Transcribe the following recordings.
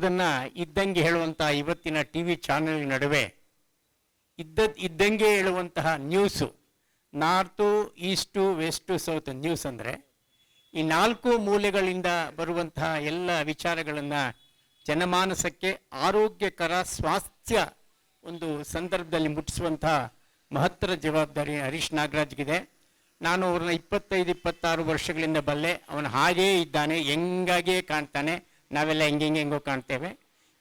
ಅನ್ನೋದನ್ನ ಇದ್ದಂಗೆ ಹೇಳುವಂತಹ ಇವತ್ತಿನ ಟಿ ವಿ ಚಾನೆಲ್ ನಡುವೆ ಇದ್ದದ್ ಇದ್ದಂಗೆ ಹೇಳುವಂತಹ news, north, east, west, south news ಅಂದರೆ ಈ ನಾಲ್ಕು ಮೂಲೆಗಳಿಂದ ಬರುವಂತಹ ಎಲ್ಲ ವಿಚಾರಗಳನ್ನು ಜನಮಾನಸಕ್ಕೆ ಆರೋಗ್ಯಕರ ಸ್ವಾಸ್ಥ್ಯ ಒಂದು ಸಂದರ್ಭದಲ್ಲಿ ಮುಟ್ಟಿಸುವಂತಹ ಮಹತ್ತರ ಜವಾಬ್ದಾರಿ ಹರೀಶ್ ನಾಗರಾಜ್ಗಿದೆ. ನಾನು ಅವ್ರನ್ನ ಇಪ್ಪತ್ತೈದು, ಇಪ್ಪತ್ತಾರು ವರ್ಷಗಳಿಂದ ಬಲ್ಲೆ, ಅವನು ಹಾಗೇ ಇದ್ದಾನೆ, ಹೆಂಗಾಗೇ ಕಾಣ್ತಾನೆ ನಾವೆಲ್ಲ ಹೆಂಗೆ ಹೆಂಗೆ ಹೆಂಗೋ ಕಾಣ್ತೇವೆ.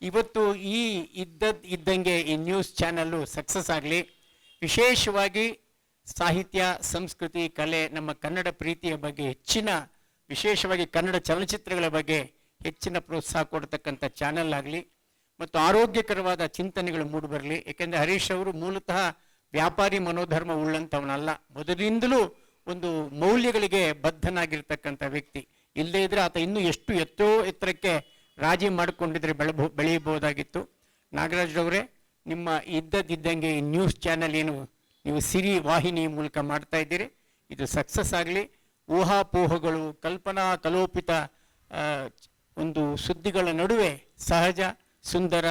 ಇವತ್ತು ಈ ಇದ್ದದ್ದು ಇದ್ದಂಗೆ ಈ ನ್ಯೂಸ್ ಚಾನಲ್ಲು ಸಕ್ಸಸ್ ಆಗಲಿ. ವಿಶೇಷವಾಗಿ ಸಾಹಿತ್ಯ, ಸಂಸ್ಕೃತಿ, ಕಲೆ, ನಮ್ಮ ಕನ್ನಡ ಪ್ರೀತಿಯ ಬಗ್ಗೆ ಹೆಚ್ಚಿನ, ವಿಶೇಷವಾಗಿ ಕನ್ನಡ ಚಲನಚಿತ್ರಗಳ ಬಗ್ಗೆ ಹೆಚ್ಚಿನ ಪ್ರೋತ್ಸಾಹ ಕೊಡ್ತಕ್ಕಂಥ ಚಾನಲ್ ಆಗಲಿ. ಮತ್ತು ಆರೋಗ್ಯಕರವಾದ ಚಿಂತನೆಗಳು ಮೂಡಿಬರಲಿ ಏಕೆಂದರೆ ಹರೀಶ್ ಅವರು ಮೂಲತಃ ವ್ಯಾಪಾರಿ ಮನೋಧರ್ಮ ಉಳ್ಳಂಥವನಲ್ಲ. ಮೊದಲಿಂದಲೂ ಒಂದು ಮೌಲ್ಯಗಳಿಗೆ ಬದ್ಧನಾಗಿರ್ತಕ್ಕಂಥ ವ್ಯಕ್ತಿ. ಇಲ್ಲದೇ ಇದ್ರೆ ಆತ ಇನ್ನೂ ಎಷ್ಟು ಎತ್ತೋ ಎತ್ತರಕ್ಕೆ ರಾಜಿ ಮಾಡಿಕೊಂಡಿದ್ರೆ ಬೆಳಬೋ ಬೆಳೆಯಬಹುದಾಗಿತ್ತು. ನಾಗರಾಜ್ರವರೇ ನಿಮ್ಮ ಇದ್ದದಿದ್ದಂಗೆ ಈ ನ್ಯೂಸ್ ಚಾನೆಲ್ ಏನು, ನೀವು ಸಿರಿ ವಾಹಿನಿ ಮೂಲಕ ಮಾಡ್ತಾ ಇದ್ದೀರಿ. ಇದು ಸಕ್ಸಸ್ ಆಗಲಿ. ಊಹಾಪೋಹಗಳು, ಕಲ್ಪನಾ ಕಲೋಪಿತ ಒಂದು ಸುದ್ದಿಗಳ ನಡುವೆ ಸಹಜ, ಸುಂದರ,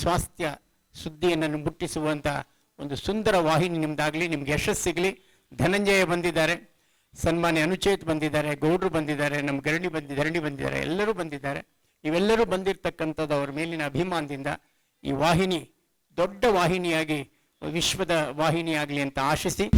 ಸ್ವಾಸ್ಥ್ಯ ಸುದ್ದಿಯನ್ನು ಮುಟ್ಟಿಸುವಂಥ ಒಂದು ಸುಂದರ ವಾಹಿನಿ ನಿಮ್ದಾಗಲಿ, ನಿಮ್ಗೆ ಯಶಸ್ಸು ಸಿಗಲಿ. ಧನಂಜಯ ಬಂದಿದ್ದಾರೆ. ಸನ್ಮಾನ್ಯ ಅನುಚೇತ್ ಬಂದಿದ್ದಾರೆ, ಗೌಡ್ರು ಬಂದಿದ್ದಾರೆ, ನಮ್ಮ ಗರಣಿ ಬಂದಿ ಧರಣಿ ಬಂದಿದ್ದಾರೆ, ಎಲ್ಲರೂ ಬಂದಿದ್ದಾರೆ. ಇವೆಲ್ಲರೂ ಬಂದಿರತಕ್ಕಂಥದ್ದು ಅವರ ಮೇಲಿನ ಅಭಿಮಾನದಿಂದ ಈ ವಾಹಿನಿ, ದೊಡ್ಡ ವಾಹಿನಿಯಾಗಿ, ವಿಶ್ವದ ವಾಹಿನಿಯಾಗಲಿ ಅಂತ ಆಶಿಸಿ.